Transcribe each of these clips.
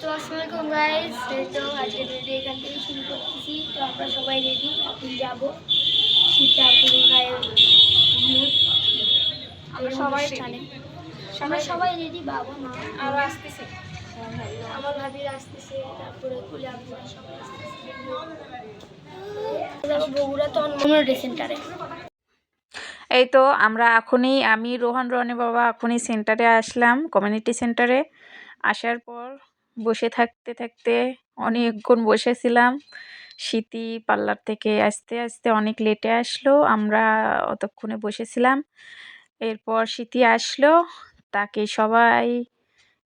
তো আসসালামাইকুম তো আজকে রেডি এখান থেকে শুরু করতেছি। তো আমরা সবাই রেডি এখন যাব। সীতাপুর আমরা সবাই অনুষ্ঠানে আমরা সবাই রেডি বাবা মা? আরও আসতেছে। আমার ভাবির আসতেছে। তারপরে কুলে আব্বুরা সবাই আসতেছে। বগুড়া তো অন্য সেন্টারে এই তো আমরা এখনই আমি রোহান রনি বাবা এখনই সেন্টারে আসলাম কমিউনিটি সেন্টারে আসার পর বসে থাকতে থাকতে অনেকক্ষণ বসেছিলাম। স্মৃতি পার্লার থেকে আসতে আসতে অনেক লেটে আসলো। আমরা অতক্ষণে বসেছিলাম। এরপর স্মৃতি আসলো। তাকে সবাই,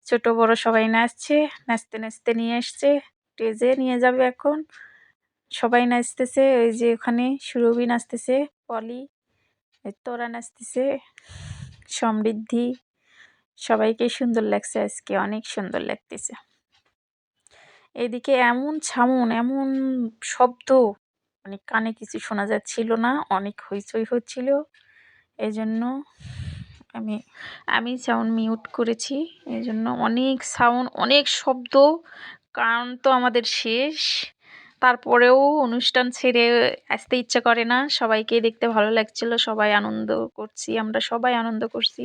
ছোট, বড় সবাই নাচছে। নাচতে নাচতে নিয়ে আসছে। স্টেজে নিয়ে যাবে এখন। সবাই নাচতেছে। ওই যে ওখানে সুরভি নাচতেছে, পলি তোরা নাচতেছে, সমৃদ্ধি। সবাইকে সুন্দর লাগছে আজকে, অনেক সুন্দর লাগতেছে। এদিকে এমন ছামন, এমন শব্দ মানে কানে কিছু শোনা যাচ্ছিল না, অনেক হইচই হচ্ছিল। এই জন্য আমি আমি সাউন্ড মিউট করেছি। এই জন্য অনেক সাউন্ড অনেক শব্দ কারণ তো আমাদের শেষ। তারপরেও অনুষ্ঠান ছেড়ে আসতে ইচ্ছা করে না। সবাইকে দেখতে ভালো লাগছিল, সবাই আনন্দ করছি, আমরা সবাই আনন্দ করছি।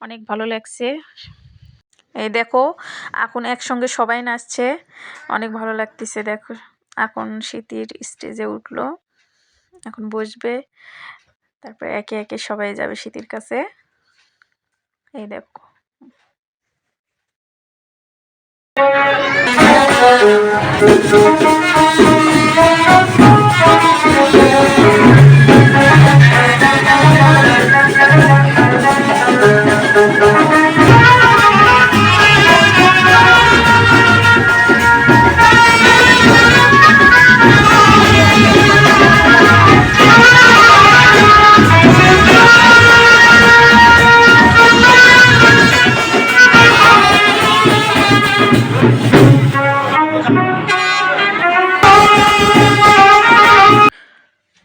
অনেক ভালো লাগছে। এই দেখো, এখন একসঙ্গে সবাই নাচছে। অনেক ভালো লাগতেছে, দেখো। এখন স্মৃতির স্টেজে উঠল। এখন বসবে। তারপরে একে একে সবাই যাবে স্মৃতির কাছে। এই দেখো।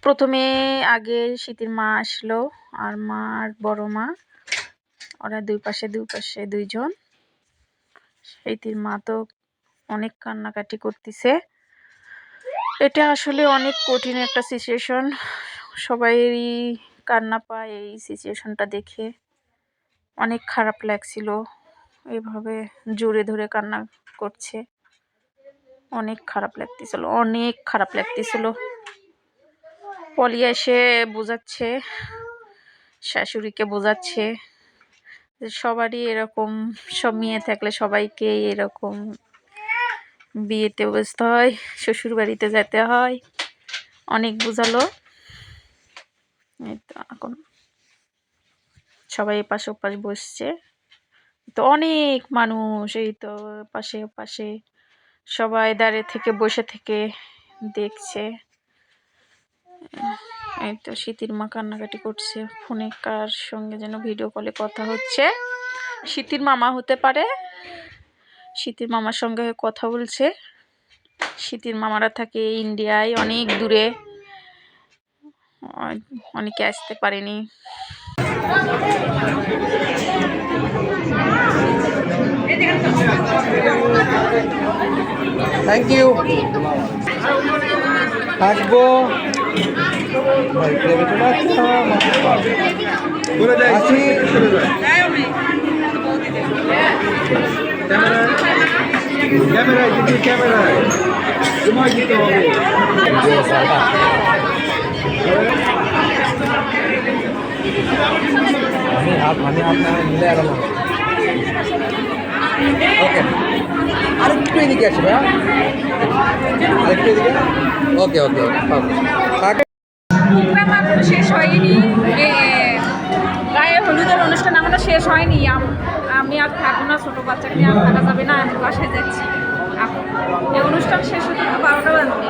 প্রথমে আগে শীতের মা আসলো আর মা আর বড় মা। ওরা দুই পাশে দুই পাশে দুইজন। শীতের মা তো অনেক কান্নাকাটি করতেছে। এটা আসলে অনেক কঠিন একটা সিচুয়েশন সবাইই কান্না পায় এই সিচুয়েশনটা দেখে। অনেক খারাপ লাগছিল। এভাবে জোরে ধরে কান্না করছে। অনেক খারাপ লাগতেছিল, অনেক খারাপ লাগতেছিল। পলি এসে বোঝাচ্ছে, শাশুড়িকে বোঝাচ্ছে সবারই এরকম, সব মেয়ে থাকলে সবাইকে এরকম বিয়েতে বসতে হয় শ্বশুর বাড়িতে যেতে হয়। অনেক বোঝালো। এই তো এখন সবাই এপাশ ওপাশ বসছে। তো অনেক মানুষ এই তো পাশে পাশে সবাই দাঁড়িয়ে থেকে, বসে থেকে দেখছে। এই তো শীতির মা কান্নাকাটি করছে। ফোনে কার সঙ্গে যেন ভিডিও কলে কথা হচ্ছে? শীতির মামা হতে পারে। শীতির মামার সঙ্গে কথা বলছে। শীতির মামারা থাকে ইন্ডিয়ায়, অনেক দূরে। অনেকে আসতে পারেনি। থ্যাংক ইউ থাকব। আসি ক্যামেরায় দিদি ক্যামেরায় তোমায় দিতে হবে আমি আপ- আমি আপনার মিলে এলাম ওকে আরেকটু এদিকে আছে ভাইয়া। আরেকটু এদিকে। ওকে ওকে এখনও শেষ হয়নি। এ, গায়ে হলুদের অনুষ্ঠান এখনও শেষ হয়নি। আমি আর থাকব না ছোটো বাচ্চাকে নিয়ে আর থাকা যাবে না আমি বাসায় যাচ্ছি। এখন এই অনুষ্ঠান শেষ হতে তো বারোটা বাজবে।